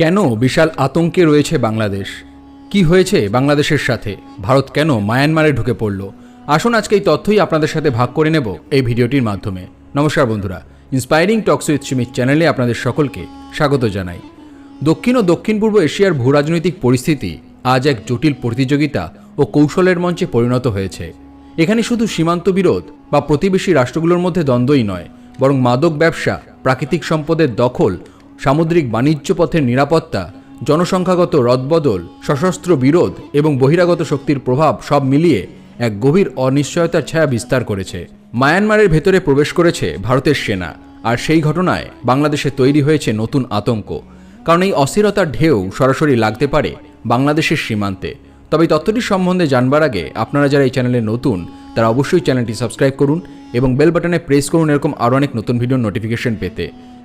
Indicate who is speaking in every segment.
Speaker 1: কেন বিশাল আতঙ্কে রয়েছে বাংলাদেশ? কি হয়েছে বাংলাদেশের সাথে? ভারত কেন মায়ানমারে ঢুকে পড়ল? আসুন আজকে এই তথ্যই আপনাদের সাথে ভাগ করে নেব এই ভিডিওটির মাধ্যমে। নমস্কার বন্ধুরা ইন্সপায়ারিং টক্স উইথ সুমিত চ্যানেলে আপনাদের সকলকে স্বাগত জানাই। দক্ষিণ ও দক্ষিণ পূর্ব এশিয়ার ভূরাজনৈতিক পরিস্থিতি আজ এক জটিল প্রতিযোগিতা ও কৌশলের মঞ্চে পরিণত হয়েছে। এখানে শুধু সীমান্ত বিরোধ বা প্রতিবেশী রাষ্ট্রগুলোর মধ্যে দ্বন্দ্বই নয়, বরং মাদক ব্যবসা, প্রাকৃতিক সম্পদের দখল সামুদ্রিক বাণিজ্য পথের নিরাপত্তা, জনসংখ্যাগত রদবদল, সশস্ত্র বিরোধ এবং বহিরাগত শক্তির প্রভাব সব মিলিয়ে এক গভীর অনিশ্চয়তার ছায়া বিস্তার করেছে। মায়ানমারের ভেতরে প্রবেশ করেছে ভারতের সেনা, আর সেই ঘটনায় বাংলাদেশে তৈরি হয়েছে নতুন আতঙ্ক। কারণ এই অস্থিরতার ঢেউ সরাসরি লাগতে পারে বাংলাদেশের সীমান্তে। তবে তথ্যটি সম্বন্ধে জানবার আগে আপনারা যারা এই চ্যানেলে নতুন, তারা অবশ্যই চ্যানেলটি সাবস্ক্রাইব করুন এবং বেল বাটনে প্রেস করুন এরকম আরও অনেক নতুন ভিডিও নোটিফিকেশন পেতে।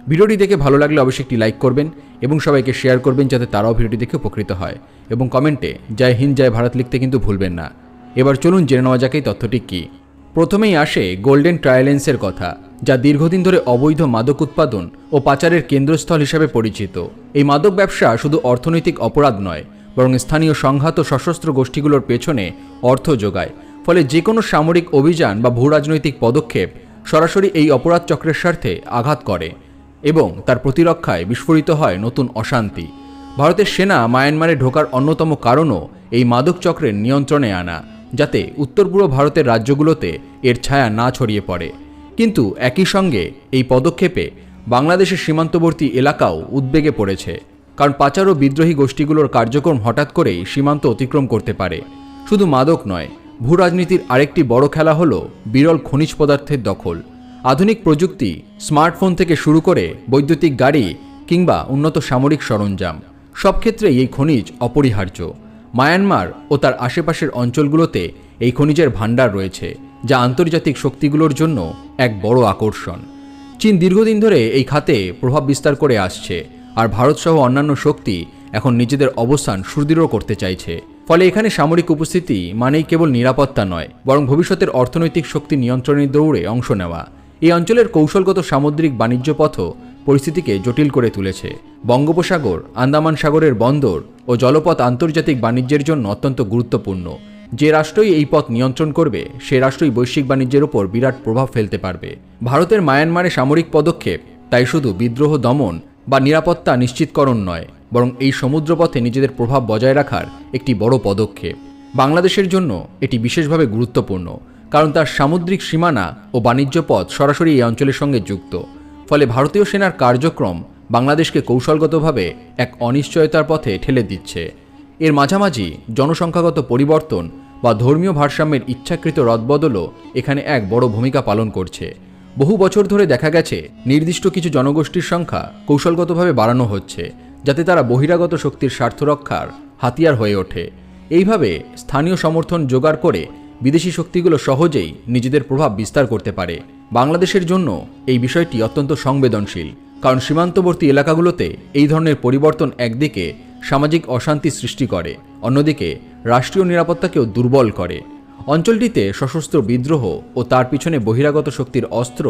Speaker 1: ভিডিওটি দেখে ভালো লাগলে অবশ্যই একটি লাইক করবেন এবং সবাইকে শেয়ার করবেন যাতে তারাও ভিডিওটি দেখে উপকৃত হয়। এবং কমেন্টে জয় হিন্দ, জয় ভারত লিখতে কিন্তু ভুলবেন না। এবার চলুন জেনে নেওয়া যাক এই তথ্যটি কী। প্রথমেই আসে গোল্ডেন ট্রায়ালেন্সের কথা, যা দীর্ঘদিন ধরে অবৈধ মাদক উৎপাদন ও পাচারের কেন্দ্রস্থল হিসেবে পরিচিত। এই মাদক ব্যবসা শুধু অর্থনৈতিক অপরাধ নয়, বরং স্থানীয় সংঘাত ও সশস্ত্র গোষ্ঠীগুলোর পেছনে অর্থ যোগায়। ফলে যে কোনো সামরিক অভিযান বা ভূরাজনৈতিক পদক্ষেপ সরাসরি এই অপরাধ চক্রের স্বার্থে আঘাত করে। এবং তার প্রতিরক্ষায় বিস্ফোরিত হয় নতুন অশান্তি। ভারতের সেনা মায়ানমারে ঢোকার অন্যতম কারণও এই মাদক চক্রের নিয়ন্ত্রণে আনা, যাতে উত্তর পূর্ব ভারতের রাজ্যগুলোতে এর ছায়া না ছড়িয়ে পড়ে। কিন্তু একই সঙ্গে এই পদক্ষেপে বাংলাদেশের সীমান্তবর্তী এলাকাও উদ্বেগে পড়েছে, কারণ পাচার ও বিদ্রোহী গোষ্ঠীগুলোর কার্যক্রম হঠাৎ করেই সীমান্ত অতিক্রম করতে পারে। শুধু মাদক নয় ভূ রাজনীতির আরেকটি বড় খেলা হলো বিরল খনিজ পদার্থের দখল। আধুনিক প্রযুক্তি স্মার্টফোন থেকে শুরু করে বৈদ্যুতিক গাড়ি কিংবা উন্নত সামরিক সরঞ্জাম, সব ক্ষেত্রেই এই খনিজ অপরিহার্য। মায়ানমার ও তার আশেপাশের অঞ্চলগুলোতে এই খনিজের ভাণ্ডার রয়েছে, যা আন্তর্জাতিক শক্তিগুলোর জন্য এক বড় আকর্ষণ। চীন দীর্ঘদিন ধরে এই খাতে প্রভাব বিস্তার করে আসছে আর ভারতসহ অন্যান্য শক্তি এখন নিজেদের অবস্থান সুদৃঢ় করতে চাইছে। ফলে এখানে সামরিক উপস্থিতি মানেই কেবল নিরাপত্তা নয়, বরং ভবিষ্যতের অর্থনৈতিক শক্তি নিয়ন্ত্রণের দৌড়ে অংশ নেওয়া। এই অঞ্চলের কৌশলগত সামুদ্রিক বাণিজ্য পথও পরিস্থিতিকে জটিল করে তুলেছে। বঙ্গোপসাগর, আন্দামান সাগরের বন্দর ও জলপথ আন্তর্জাতিক বাণিজ্যের জন্য অত্যন্ত গুরুত্বপূর্ণ। যে রাষ্ট্রই এই পথ নিয়ন্ত্রণ করবে, সে রাষ্ট্রই বৈশ্বিক বাণিজ্যের উপর বিরাট প্রভাব ফেলতে পারবে। ভারতের মায়ানমারে সামরিক পদক্ষেপ তাই শুধু বিদ্রোহ দমন বা নিরাপত্তা নিশ্চিতকরণ নয়, বরং এই সমুদ্রপথে নিজেদের প্রভাব বজায় রাখার একটি বড় পদক্ষেপ। বাংলাদেশের জন্য এটি বিশেষভাবে গুরুত্বপূর্ণ। কারণ তার সামুদ্রিক সীমানা ও বাণিজ্য পথ সরাসরি এই অঞ্চলের সঙ্গে যুক্ত। ফলে ভারতীয় সেনার কার্যক্রম বাংলাদেশকে কৌশলগতভাবে এক অনিশ্চয়তার পথে ঠেলে দিচ্ছে। এর মাঝামাঝি জনসংখ্যাগত পরিবর্তন বা ধর্মীয় ভারসাম্যের ইচ্ছাকৃত রদবদলও এখানে এক বড় ভূমিকা পালন করছে। বহু বছর ধরে দেখা গেছে, নির্দিষ্ট কিছু জনগোষ্ঠীর সংখ্যা কৌশলগতভাবে বাড়ানো হচ্ছে, যাতে তারা বহিরাগত শক্তির স্বার্থ রক্ষার হাতিয়ার হয়ে ওঠে। এইভাবে স্থানীয় সমর্থন জোগাড় করে বিদেশি শক্তিগুলো সহজেই নিজেদের প্রভাব বিস্তার করতে পারে। বাংলাদেশের জন্য এই বিষয়টি অত্যন্ত সংবেদনশীল, কারণ সীমান্তবর্তী এলাকাগুলোতে এই ধরনের পরিবর্তন একদিকে সামাজিক অশান্তি সৃষ্টি করে, অন্যদিকে রাষ্ট্রীয় নিরাপত্তাকেও দুর্বল করে। অঞ্চলটিতে সশস্ত্র বিদ্রোহ ও তার পিছনে বহিরাগত শক্তির অস্ত্র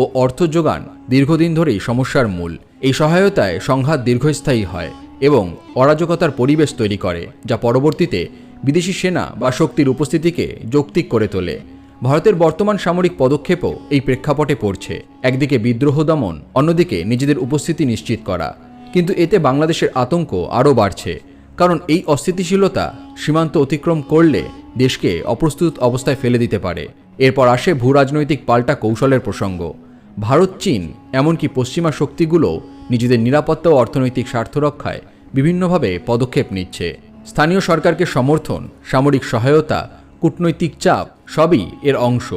Speaker 1: ও অর্থ যোগান দীর্ঘদিন ধরেই সমস্যার মূল। এই সহায়তায় সংঘাত দীর্ঘস্থায়ী হয় এবং অরাজকতার পরিবেশ তৈরি করে, যা পরবর্তীতে বিদেশি সেনা বা শক্তির উপস্থিতিকে যৌক্তিক করে তোলে। ভারতের বর্তমান সামরিক পদক্ষেপও এই প্রেক্ষাপটে পড়ছে। একদিকে বিদ্রোহ দমন, অন্যদিকে নিজেদের উপস্থিতি নিশ্চিত করা। কিন্তু এতে বাংলাদেশের আতঙ্ক আরও বাড়ছে। কারণ এই অস্থিতিশীলতা সীমান্ত অতিক্রম করলে দেশকে অপ্রস্তুত অবস্থায় ফেলে দিতে পারে। এরপর আসে ভূরাজনৈতিক পাল্টা কৌশলের প্রসঙ্গ। ভারত, চীন, এমনকি পশ্চিমা শক্তিগুলো নিজেদের নিরাপত্তা ও অর্থনৈতিক স্বার্থ রক্ষায় বিভিন্নভাবে পদক্ষেপ নিচ্ছে। স্থানীয় সরকারকে সমর্থন, সামরিক সহায়তা, কূটনৈতিক চাপ সবই এর অংশ।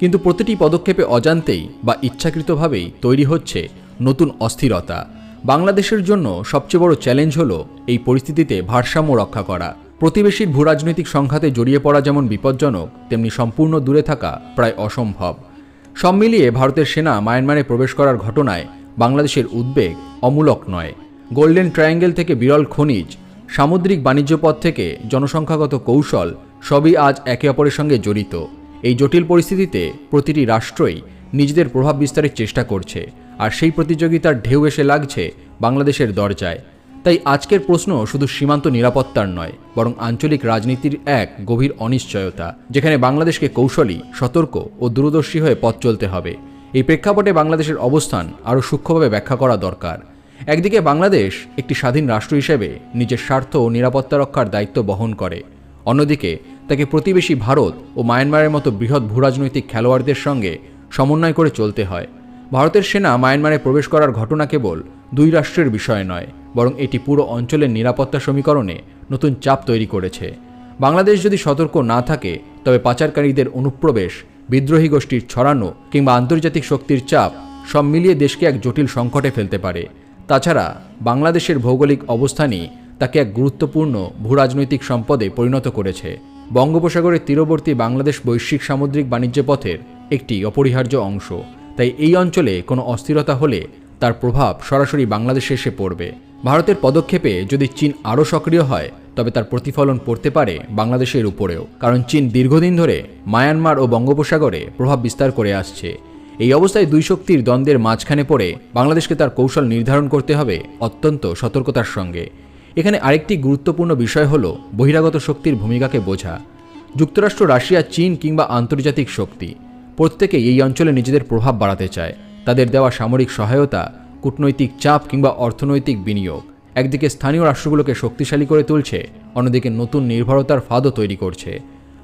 Speaker 1: কিন্তু প্রতিটি পদক্ষেপে অজান্তেই বা ইচ্ছাকৃতভাবেই তৈরি হচ্ছে নতুন অস্থিরতা। বাংলাদেশের জন্য সবচেয়ে বড় চ্যালেঞ্জ হলো এই পরিস্থিতিতে ভারসাম্য রক্ষা করা। প্রতিবেশীর ভূরাজনৈতিক সংঘাতে জড়িয়ে পড়া যেমন বিপজ্জনক, তেমনি সম্পূর্ণ দূরে থাকা প্রায় অসম্ভব। সব মিলিয়ে ভারতের সেনা মায়ানমারে প্রবেশ করার ঘটনায় বাংলাদেশের উদ্বেগ অমূলক নয়। গোল্ডেন ট্রায়াঙ্গেল থেকে বিরল খনিজ সামুদ্রিক বাণিজ্য পথ থেকে জনসংখ্যাগত কৌশল সবই আজ একে অপরের সঙ্গে জড়িত। এই জটিল পরিস্থিতিতে প্রতিটি রাষ্ট্রই নিজেদের প্রভাব বিস্তারের চেষ্টা করছে, আর সেই প্রতিযোগিতার ঢেউ এসে লাগছে বাংলাদেশের দরজায়। তাই আজকের প্রশ্ন শুধু সীমান্ত নিরাপত্তার নয়, বরং আঞ্চলিক রাজনীতির এক গভীর অনিশ্চয়তা, যেখানে বাংলাদেশকে কৌশলী, সতর্ক ও দূরদর্শী হয়ে পথ চলতে হবে। এই প্রেক্ষাপটে বাংলাদেশের অবস্থান আরও সূক্ষ্মভাবে ব্যাখ্যা করা দরকার। একদিকে বাংলাদেশ একটি স্বাধীন রাষ্ট্র হিসেবে নিজের স্বার্থ ও নিরাপত্তা রক্ষার দায়িত্ব বহন করে। অন্যদিকে, তাকে প্রতিবেশী ভারত ও মায়ানমারের মতো বৃহৎ ভূরাজনৈতিক খেলোয়াড়দের সঙ্গে সমন্বয় করে চলতে হয়। ভারতের সেনা মায়ানমারে প্রবেশ করার ঘটনা কেবল দুই রাষ্ট্রের বিষয় নয়, বরং এটি পুরো অঞ্চলের নিরাপত্তা সমীকরণে নতুন চাপ তৈরি করেছে। বাংলাদেশ যদি সতর্ক না থাকে, তবে পাচারকারীদের অনুপ্রবেশ, বিদ্রোহী গোষ্ঠীর ছড়ানো কিংবা আন্তর্জাতিক শক্তির চাপ সব মিলিয়ে দেশকে এক জটিল সংকটে ফেলতে পারে। তাছাড়া বাংলাদেশের ভৌগোলিক অবস্থানই তাকে এক গুরুত্বপূর্ণ ভূরাজনৈতিক সম্পদে পরিণত করেছে। বঙ্গোপসাগরের তীরবর্তী বাংলাদেশ বৈশ্বিক সামুদ্রিক বাণিজ্য পথের একটি অপরিহার্য অংশ। তাই এই অঞ্চলে কোনো অস্থিরতা হলে তার প্রভাব সরাসরি বাংলাদেশে এসে পড়বে। ভারতের পদক্ষেপে যদি চীন আরও সক্রিয় হয়, তবে তার প্রতিফলন পড়তে পারে বাংলাদেশের উপরেও। কারণ চীন দীর্ঘদিন ধরে মায়ানমার ও বঙ্গোপসাগরে প্রভাব বিস্তার করে আসছে। এই অবস্থায় দুই শক্তির দ্বন্দ্বের মাঝখানে পড়ে বাংলাদেশকে তার কৌশল নির্ধারণ করতে হবে অত্যন্ত সতর্কতার সঙ্গে। এখানে আরেকটি গুরুত্বপূর্ণ বিষয় হল বহিরাগত শক্তির ভূমিকাকে বোঝা। যুক্তরাষ্ট্র, রাশিয়া, চীন কিংবা আন্তর্জাতিক শক্তি প্রত্যেকেই এই অঞ্চলে নিজেদের প্রভাব বাড়াতে চায়। তাদের দেওয়া সামরিক সহায়তা, কূটনৈতিক চাপ কিংবা অর্থনৈতিক বিনিয়োগ একদিকে স্থানীয় রাষ্ট্রগুলোকে শক্তিশালী করে তুলছে, অন্যদিকে নতুন নির্ভরতার ফাঁদও তৈরি করছে।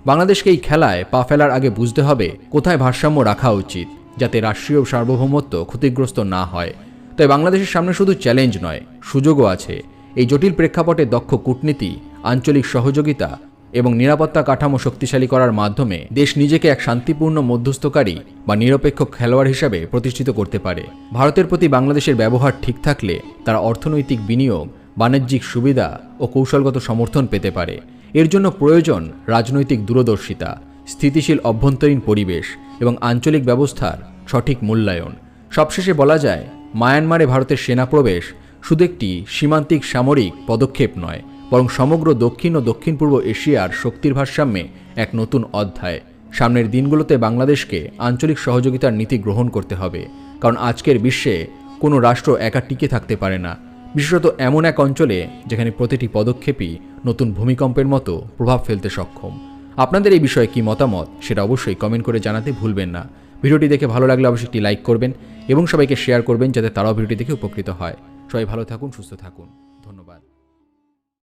Speaker 1: বাংলাদেশকে এই খেলায় পা ফেলার আগে বুঝতে হবে কোথায় ভারসাম্য রাখা উচিত। যাতে রাষ্ট্রীয় সার্বভৌমত্ব ক্ষতিগ্রস্ত না হয়। তাই বাংলাদেশের সামনে শুধু চ্যালেঞ্জ নয়, সুযোগও আছে। এই জটিল প্রেক্ষাপটে দক্ষ কূটনীতি, আঞ্চলিক সহযোগিতা এবং নিরাপত্তা কাঠামো শক্তিশালী করার মাধ্যমে দেশ নিজেকে এক শান্তিপূর্ণ মধ্যস্থকারী বা নিরপেক্ষ খেলোয়াড় হিসাবে প্রতিষ্ঠিত করতে পারে। ভারতের প্রতি বাংলাদেশের ব্যবহার ঠিক থাকলে তারা অর্থনৈতিক বিনিয়োগ, বাণিজ্যিক সুবিধা ও কৌশলগত সমর্থন পেতে পারে। এর জন্য প্রয়োজন রাজনৈতিক দূরদর্শিতা। স্থিতিশীল অভ্যন্তরীণ পরিবেশ এবং আঞ্চলিক ব্যবস্থার সঠিক মূল্যায়ন। সবশেষে বলা যায়, মায়ানমারে ভারতের সেনা প্রবেশ শুধু একটি সীমান্তিক সামরিক পদক্ষেপ নয়, বরং সমগ্র দক্ষিণ ও দক্ষিণ পূর্ব এশিয়ার শক্তির ভারসাম্যে এক নতুন অধ্যায়। সামনের দিনগুলোতে বাংলাদেশকে আঞ্চলিক সহযোগিতার নীতি গ্রহণ করতে হবে, কারণ আজকের বিশ্বে কোনো রাষ্ট্র একা টিকে থাকতে পারে না। বিশেষত এমন এক অঞ্চলে যেখানে প্রতিটি পদক্ষেপই নতুন ভূমিকম্পের মতো প্রভাব ফেলতে সক্ষম। আপনাদের এই বিষয়ে কি মতামত সেটা অবশ্যই কমেন্ট করে জানাতে ভুলবেন না। ভিডিওটি দেখে ভালো লাগলে অবশ্যই একটি লাইক করবেন এবং সবাইকে শেয়ার করবেন যাতে তারাও ভিডিওটি দেখে উপকৃত হয়। সবাই ভালো থাকুন, সুস্থ থাকুন।